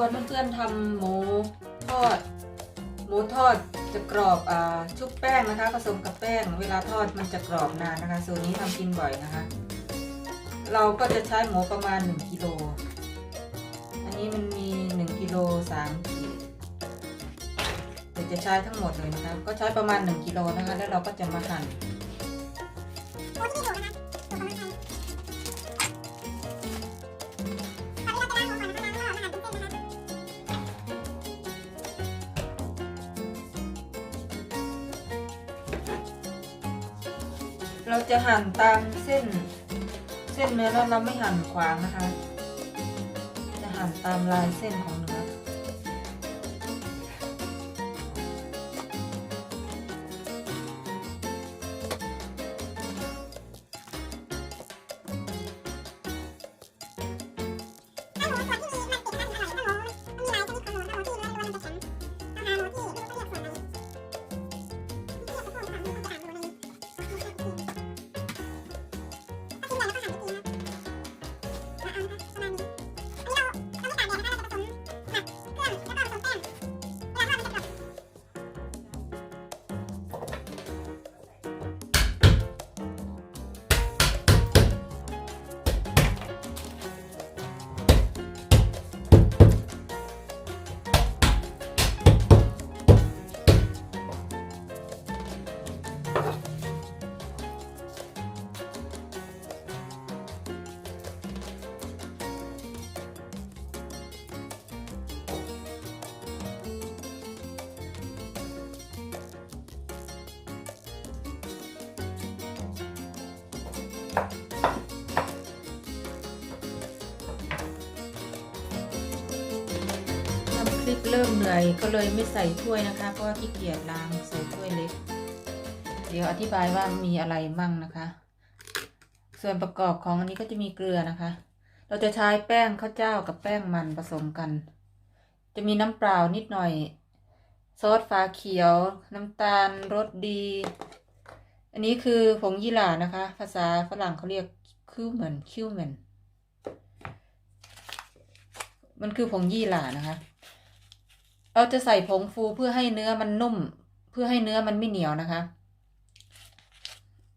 วนนี้จะชวนเพื่อนๆทำหมูทอด หมูทอดจะกรอบอชุบแป้งนะคะ ผสมกับแป้ง เวลาทอดมันจะกรอบนานนะคะ สูตรนี้ทำกินบ่อยนะคะ เราก็จะใช้หมูประมาณ 1กิโล อันนี้มันมี 1กิโล3ขีดเดี๋ยวจะใช้ทั้งหมดเลยนะคะ ก็ใช้ประมาณ 1กิโลนะคะ แล้วเราก็จะมาหั่น เราจะหั่นตามเส้น เส้นเนื้อเราไม่หั่นขวางนะคะ จะหั่นตามลายเส้นของเนื้อ เริ่มเหนื่อยก็เลยไม่ใส่ถ้วยนะคะ เพราะว่าขี้เกียจล้างใส่ถ้วยเล็ก เดี๋ยวอธิบายว่ามีอะไรมั่งนะคะ ส่วนประกอบของอันนี้ก็จะมีเกลือนะคะ เราจะใช้แป้งข้าวเจ้ากับแป้งมันผสมกัน จะมีน้ำเปล่านิดหน่อย ซอสฟ้าเขียว น้ำตาลรสดี อันนี้คือผงยี่หร่านะคะ ภาษาฝรั่งเขาเรียกคิวเหมือนคิวเหมือนมันคือผงยี่หร่านะคะ เราจะใส่ผงฟูเพื่อให้เนื้อมันนุ่ม เพื่อให้เนื้อมันไม่เหนียวนะคะ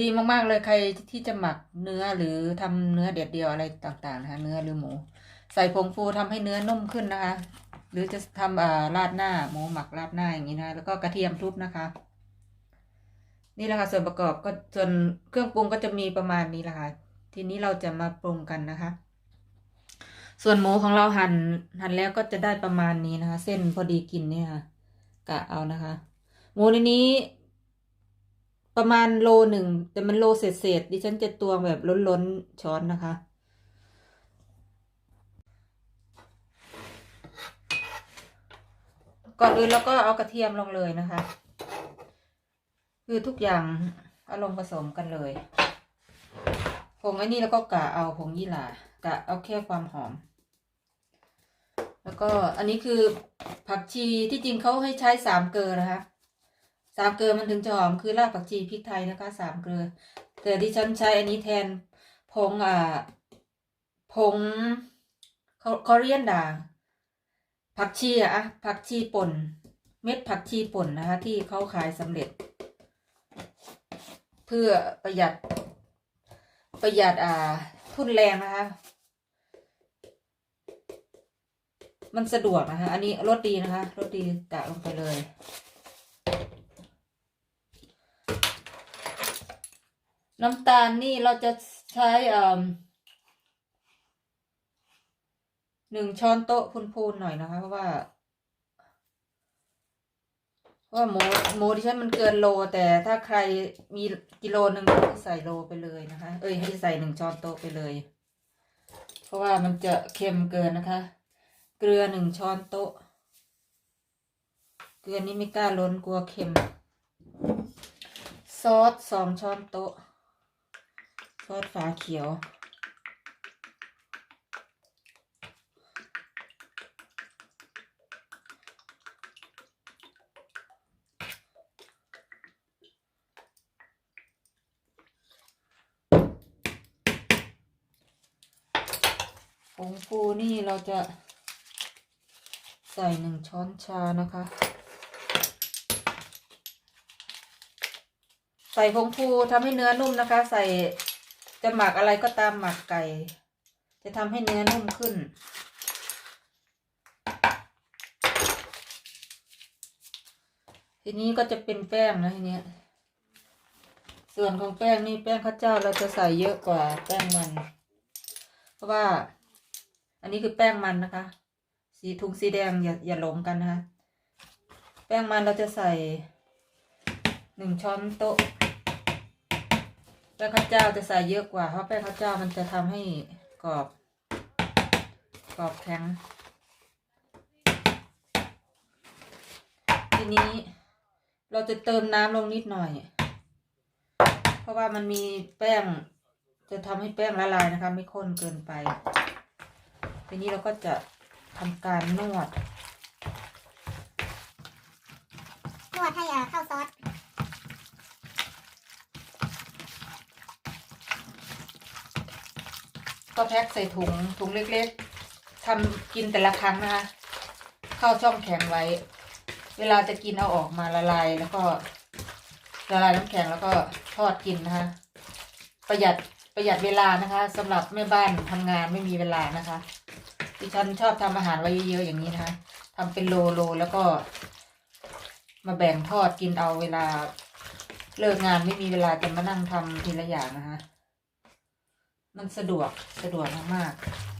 ดีมากๆเลยใครที่จะหมักเนื้อหรือทำเนื้อเด็ดเดียวอะไรต่าง ๆ นะคะ เนื้อหรือหมู ใส่ผงฟูทำให้เนื้อนุ่มขึ้นนะคะ หรือจะทำอ่าราดหน้าหมูหมักราดหน้าอย่างนี้นะแล้วก็กระเทียมทุบนะคะ นี่แหละค่ะส่วนประกอบก็ส่วนเครื่องปรุงก็จะมีประมาณนี้แหละค่ะทีนี้เราจะมาปรุงกันนะคะ ส่วนหมูของเราหั่นหั่นแล้วก็จะได้ประมาณนี้นะคะ เส้นพอดีกินเนี่ยค่ะกะเอานะคะ หมูในนี้ ประมาณโลหนึ่งแต่มันโลเศษเศษๆดิฉันจะตวงแบบล้นๆช้อนนะคะก่อนอื่นเราก็เอากระเทียมลงเลยนะคะ คือทุกอย่างเอาลงผสมกันเลยผงอันนี้แล้วก็กะเอาผงยี่หร่ากะเอาแค่ความหอม แล้วก็อันนี้คือผักชีที่จริงเขาให้ใช้สามเกลือนะคะสามเกลือมันถึงจะหอมคือรากผักชีพริกไทยนะคะสามเกลือ แต่ดิฉันใช้อันนี้แทนผงอ่าผงคอเรียนดาผักชีอะผักชีป่น เม็ดผักชีป่นนะคะ ที่เขาขายสำเร็จ เพื่อประหยัดประหยัดอ่าทุนแรงนะคะ มันสะดวกนะคะ อันนี้รสดีนะคะรสดีกะลงไปเลย น้ำตาลนี่เราจะใช้อ่าหนึ่งช้อนโต๊ะพูนๆหน่อยนะคะ เพราะว่าเพราะว่าหมูหมูดิฉันมันเกินโล แต่ถ้าใครมีกิโลหนึ่งก็ใส่โลไปเลยนะคะ เอ้ยให้ใส่หนึ่งช้อนโต๊ะไปเลย เพราะว่ามันจะเค็มเกินนะคะ เกลือหนึ่งช้อนโต๊ะ เกลือนี้ไม่กล้าล้นกลัวเค็ม ซอสสองช้อนโต๊ะ ซอสฝาเขียว ผงฟูนี่เราจะ ใส่หนึ่งช้อนชานะคะ ใส่ผงฟูทำให้เนื้อนุ่มนะคะ ใส่จะหมักอะไรก็ตามหมักไก่ จะทำให้เนื้อนุ่มขึ้น ทีนี้ก็จะเป็นแป้งนะทีนี้ส่วนของแป้งนี่แป้งข้าวเจ้าเราจะใส่เยอะกว่าแป้งมัน เพราะว่า อันนี้คือแป้งมันนะคะ สีถุงสีแดงอย่าอย่าหลงกันนะคะ แป้งมันเราจะใส่หนึ่งช้อนโต๊ะ แป้งข้าวเจ้าจะใส่เยอะกว่า เพราะแป้งข้าวเจ้ามันจะทำให้กรอบ กรอบแข็ง ทีนี้เราจะเติมน้ำลงนิดหน่อย เพราะว่ามันมีแป้งจะทำให้แป้งละลายนะคะ ไม่ข้นเกินไป ทีนี้เราก็จะ ทำการนวด นวดให้อ่าเข้าซอสก็แพ็คใส่ถุงถุงเล็กๆทำกินแต่ละครั้งนะคะเข้าช่องแข็งไว้ เวลาจะกินเอาออกมาละลายแล้วก็ละลายน้ำแข็งแล้วก็ทอดกินนะคะ ประหยัดประหยัดเวลานะคะสำหรับแม่บ้านทำงานไม่มีเวลานะคะ ดิฉันชอบทำอาหารไว้เยอะๆอย่างนี้นะคะทำเป็นโลโลแล้วก็ มาแบ่งทอดกินเอาเวลาเลิกงานไม่มีเวลาจะมานั่งทำทีละอย่างนะคะ มันสะดวกสะดวกมากๆ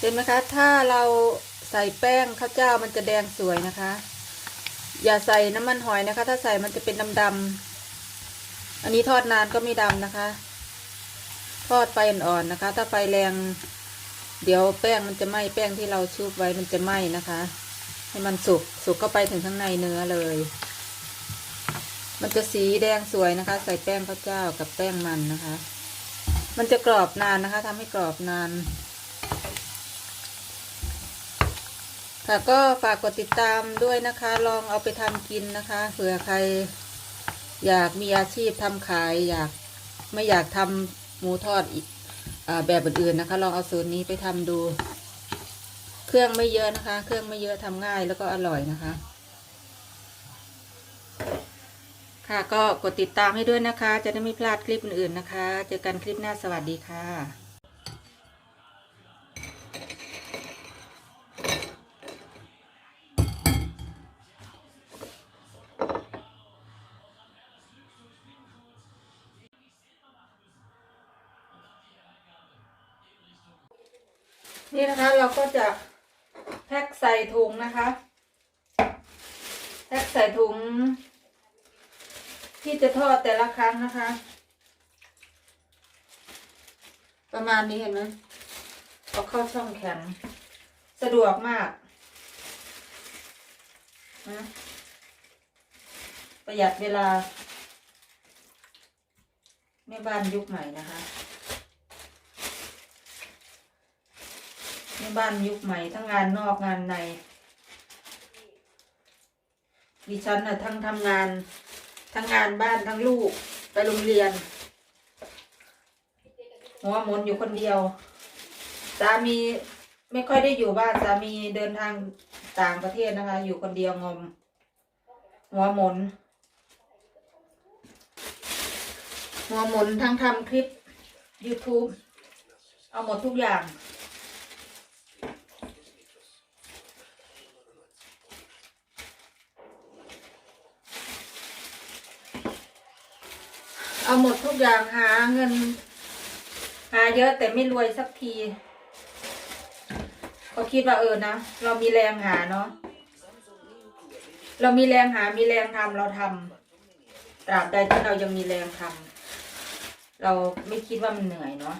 เห็นไหมคะ ถ้าเราใส่แป้งข้าวเจ้ามันจะแดงสวยนะคะ อย่าใส่น้ำมันหอยนะคะ ถ้าใส่มันจะเป็นดำๆอันนี้ทอดนานก็ไม่ดำนะคะ ทอดไฟอ่อนๆนะคะ ถ้าไฟแรง เดี๋ยวแป้งมันจะไหม้แป้งที่เราชุบไว้มันจะไหม้นะคะ ให้มันสุกสุกเข้าไปถึงข้างในเนื้อเลย มันจะสีแดงสวยนะคะ ใส่แป้งข้าวเจ้ากับแป้งมันนะคะ มันจะกรอบนานนะคะทำให้กรอบนาน ค่ะก็ฝากกดติดตามด้วยนะคะ ลองเอาไปทำกินนะคะเผื่อใครอยากมีอาชีพทำขาย อยากไม่อยากทำหมูทอดอีกอาแบบอื่นๆนะคะ ลองเอาสูตรนี้ไปทำดู เครื่องไม่เยอะนะคะ เครื่องไม่เยอะทำง่ายแล้วก็อร่อยนะคะ ค่ะก็กดติดตามให้ด้วยนะคะ จะได้ไม่พลาดคลิปอื่นๆนะคะ เจอกันคลิปหน้าสวัสดีค่ะ นี่นะคะเราก็จะแพ็คใส่ถุงนะคะ แพ็คใส่ถุง ที่จะทอดแต่ละครั้งนะคะ ประมาณนี้เห็นไหมเอาเข้าช่องแข็งสะดวกมากนะประหยัดเวลาแม่บ้านยุคใหม่นะคะ ใน บ้านยุคใหม่ทั้งงานนอกงานใน ดิฉันน่ะทั้งทำงาน ทั้งงานบ้านทั้งลูกไปโรงเรียน หัวหมุนอยู่คนเดียว สามีไม่ค่อยได้อยู่บ้านสามีเดินทางต่างประเทศนะคะ อยู่คนเดียวงม หัวหมุน หัวหมุนทั้งทำคลิป YouTube เอาหมดทุกอย่าง เอาหมดทุกอย่างหาเงิน หาเยอะแต่ไม่รวยสักทีก็คิดว่าเออนะเรามีแรงหาเนาะเรามีแรงหา มีแรงทำเราทำตราบใดที่เรายังมีแรงทำเราไม่คิดว่ามันเหนื่อยเนาะ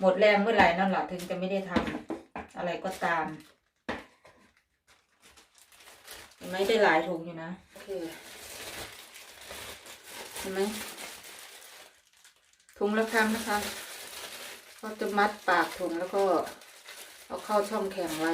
หมดแรงเมื่อไหร่นั่นแหละถึงจะไม่ได้ทำอะไรก็ตามเห็นไหมได้หลายถุงอยู่นะโอเค เห็นไหมถุงละครั้งนะคะก็จะมัดปากถุงแล้วก็เอาเข้าช่องแข็งไว้